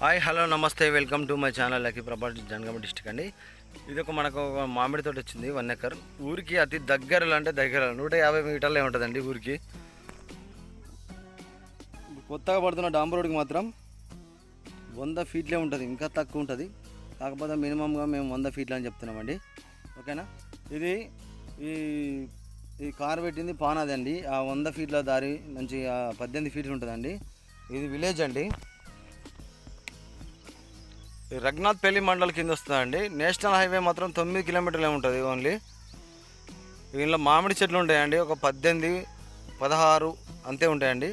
Hi hello నమస్తే welcome to my channel lucky Prabha Janagama district అండి. ఇది ఒక మనకు ఒక మామిడి తోట వచ్చింది వన్ ఎకర్ ఊరికి అతి దగ్గరలో అంటే దగ్గర నూట యాభై మీటర్లే ఉంటుందండి ఊరికి. కొత్తగా పడుతున్న డాంబర్ రోడ్కి మాత్రం వంద ఫీట్లే ఉంటుంది ఇంకా తక్కువ ఉంటుంది. కాకపోతే మినిమంగా మేము వంద ఫీట్లు అని చెప్తున్నామండి. ఓకేనా? ఇది ఈ ఈ కార్ పెట్టింది పానాదండి అండి. ఆ వంద ఫీట్ల దారి మంచి పద్దెనిమిది ఫీట్లు ఉంటుందండి. ఇది విలేజ్ అండి. ఈ రఘునాథ్ పెళ్ళి మండల్ కింద వస్తుందండి. నేషనల్ హైవే మాత్రం తొమ్మిది కిలోమీటర్లే ఉంటుంది ఓన్లీ. దీనిలో మామిడి చెట్లు ఉంటాయండి. ఒక పద్దెనిమిది పదహారు అంతే ఉంటాయండి.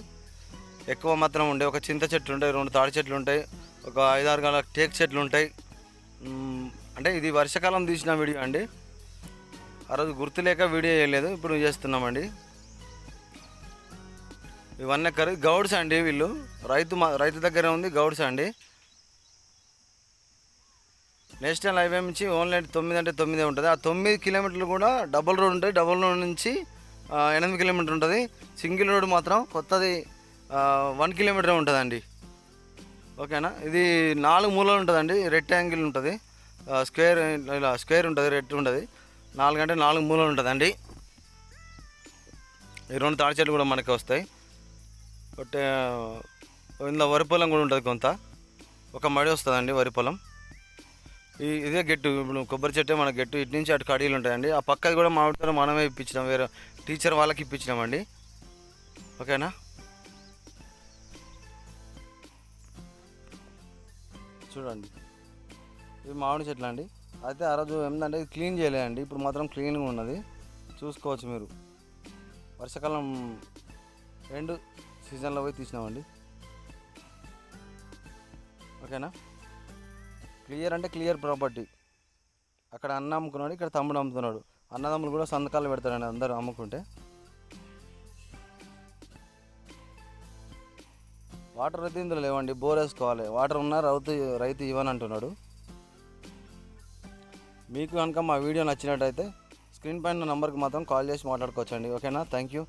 ఎక్కువ మాత్రం ఉండే ఒక చింత చెట్లు ఉంటాయి రెండు తాడి చెట్లు ఉంటాయి ఒక ఐదారు గల టేక్ చెట్లు ఉంటాయి. అంటే ఇది వర్షాకాలం తీసిన వీడియో అండి. ఆ రోజు గుర్తులేక వీడియో చేయలేదు. ఇప్పుడు చేస్తున్నామండి. ఇవన్నీ ఎక్కరు గౌడ్స్ అండి వీళ్ళు. రైతు మా రైతు దగ్గర ఉంది గౌడ్స్ అండి. నేషనల్ హైవే నుంచి ఓన్లీ తొమ్మిది అంటే తొమ్మిది ఉంటుంది. ఆ తొమ్మిది కిలోమీటర్లు కూడా డబుల్ రోడ్ ఉంటాయి డబుల్ రోడ్ నుంచి ఎనిమిది కిలోమీటర్ ఉంటుంది. సింగిల్ రోడ్ మాత్రం కొత్తది వన్ కిలోమీటర్ ఉంటుందండి. ఓకేనా ఇది నాలుగు మూలలు ఉంటుందండి. రెక్టాంగిల్ ఉంటుంది. స్క్వేర్ ఇలా స్క్వేర్ ఉంటుంది రెడ్ ఉంటుంది. నాలుగు అంటే నాలుగు మూలలు ఉంటుందండి. ఈ రెండు తాడి చెట్లు కూడా మనకి వస్తాయి. బట్ ఇందులో వరి పొలం కూడా ఉంటుంది కొంత. ఒక మడి వస్తుందండి వరి పొలం. ఈ ఇదే గెట్టు ఇప్పుడు కొబ్బరి చెట్టే మన గెట్టు ఇటు నుంచి అటు కడీలు ఉంటాయండి. ఆ పక్కది కూడా మామిడితో మనమే ఇప్పించినాం వేరే టీచర్ వాళ్ళకి ఇప్పించినామండి. ఓకేనా? చూడండి. ఇవి మామిడి చెట్లు అండి. అయితే ఆ రోజు ఏంటంటే ఇది క్లీన్ చేయలేదండి ఇప్పుడు మాత్రం క్లీన్గా ఉన్నది. చూసుకోవచ్చు మీరు. వర్షాకాలం రెండు సీజన్లో పోయి తీసినామండి. ఓకేనా? క్లియర్ అంటే క్లియర్ ప్రాపర్టీ. అక్కడ అన్న అమ్ముకున్నాడు ఇక్కడ తమ్ముడు అమ్ముతున్నాడు. అన్నదమ్ములు కూడా సంతకాలు పెడతారండి అందరూ అమ్ముకుంటే. వాటర్ అయితే ఇందులో లేవండి బోర్ వేసుకోవాలి. వాటర్ ఉన్నా రైతు రైతు ఇవ్వని అంటున్నాడు. మీకు కనుక మా వీడియో నచ్చినట్టయితే స్క్రీన్ పైన నంబర్కి మాత్రం కాల్ చేసి మాట్లాడుకోవచ్చండి. ఓకేనా? Thank you